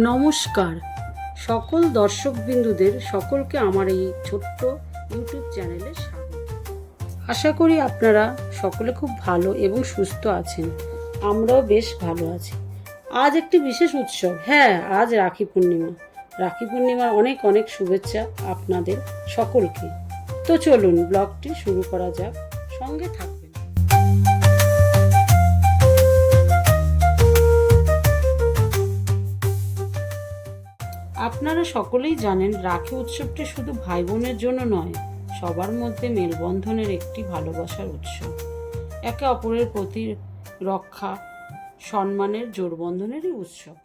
নমস্কার। সকল দর্শকবিন্দুদের সকলকে আমার এই ছোট্ট ইউটিউব চ্যানেলে স্বাগত। আশা করি আপনারা সকলে খুব ভালো এবং সুস্থ আছেন। আমরাও বেশ ভালো আছি। আজ একটি বিশেষ উৎসব। হ্যাঁ আজ রাখি পূর্ণিমা। রাখি পূর্ণিমার অনেক অনেক শুভেচ্ছা আপনাদের সকলকে। তো চলুন, ব্লগটি শুরু করা যাক। সঙ্গে থাকবেন আপনারা সকলেই জানেন, রাখি উৎসবটি শুধু ভাই বোনের জন্য নয়, সবার মধ্যে মেলবন্ধনের একটি ভালোবাসার উৎসব একে অপরের প্রতি রক্ষা, সম্মানের জোরবন্ধনেরই উৎসব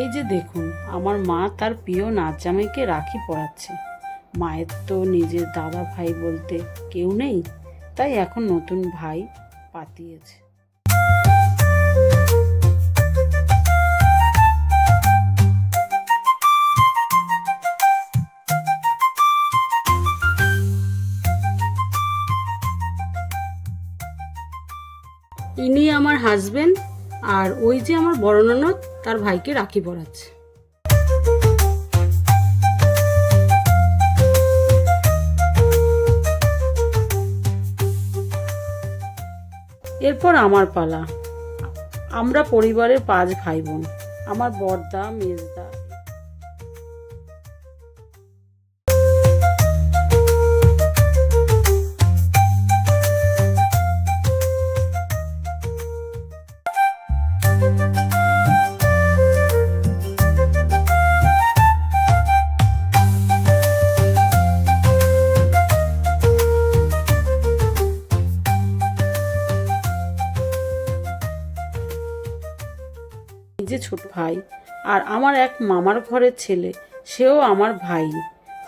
এই যে দেখুন, আমার মা তার প্রিয় নাচ জামাইকে রাখি পড়াচ্ছে মায়ের তো নিজের দাদা ভাই বলতে কেউ নেই, তাই এখন নতুন ভাই পাতিয়েছে। ইনি আমার হাজবেন্ড আর ওই যে আমার বড় ননদ, তার ভাইকে রাখি পরাচ্ছে। এরপর আমার পালা। আমরা পরিবারের পাঁচ ভাই বোন। আমার বড়দা মেজদা নিজে ছোট ভাই। আর আমার এক মামার ঘরের ছেলে, সেও আমার ভাই।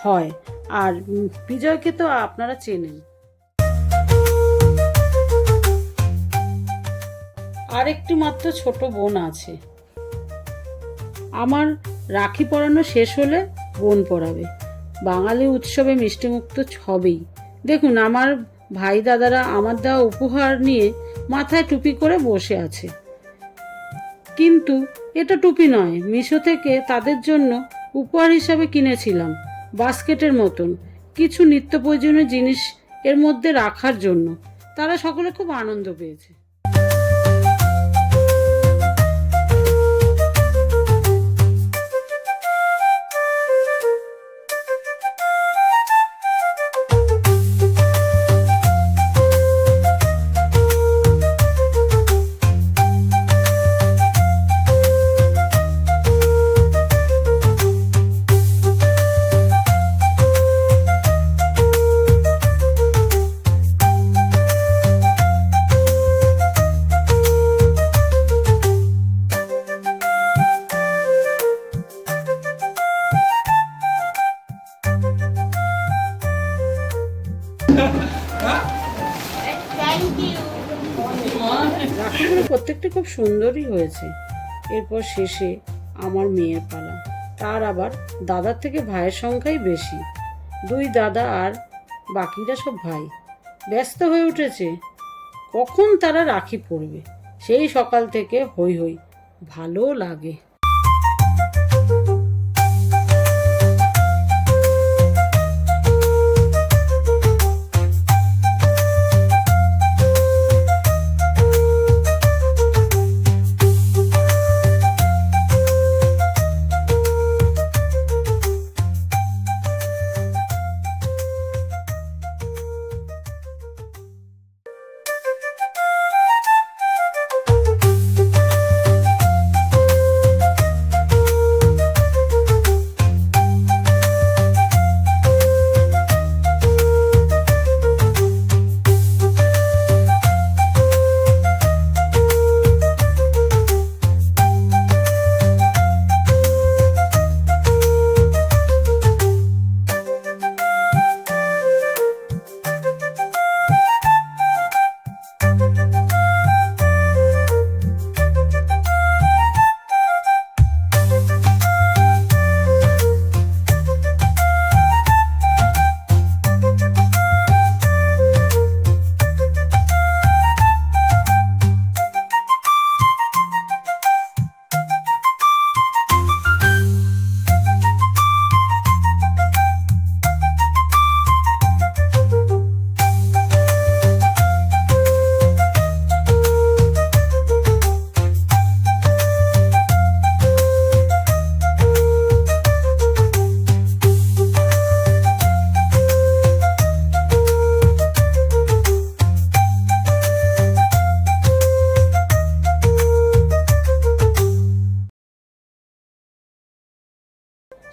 হয়। আর বিজয়কে তো আপনারা চেনেন। আর একটি মাত্র ছোট বোন আছে। আমার রাখি পরানো শেষ হলে বোন পরাবে। বাঙালি উৎসবে মিষ্টিমুক্ত হবেই দেখুন, আমার ভাই দাদারা আমার দেওয়া উপহার নিয়ে মাথায় টুপি করে বসে আছে। কিন্তু এটা টুপি নয়, মিশো থেকে তাদের জন্য উপহার হিসাবে কিনেছিলাম, বাস্কেটের মতন। কিছু নিত্য প্রয়োজনীয় জিনিস এর মধ্যে রাখার জন্য। তারা সকলে খুব আনন্দ পেয়েছে। প্রত্যেকটা খুব সুন্দরই হয়েছে। এরপর শেষে আমার মেয়ের পালা। তার আবার দাদার থেকে ভাইয়ের সংখ্যাই বেশি। দুই দাদা আর বাকিরা সব ভাই। ব্যস্ত হয়ে উঠেছে, কখন তারা রাখি পড়বে সেই সকাল থেকে হই হই ভালো লাগে।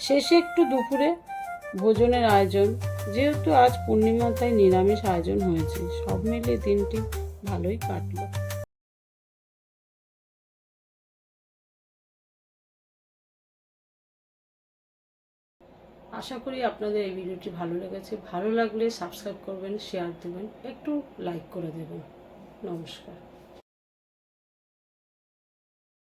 শেষে একটু দুপুরে ভোজনের আয়োজন। যেহেতু আজ পূর্ণিমা তাই নিরামিষ আয়োজন হয়েছে। সব মিলিয়ে দিনটি ভালোই কাটলো। আশা করি আপনাদের এই ভিডিওটি ভালো লেগেছে। ভালো লাগলে সাবস্ক্রাইব করবেন, শেয়ার দেবেন, একটু লাইক করে দেবেন। নমস্কার।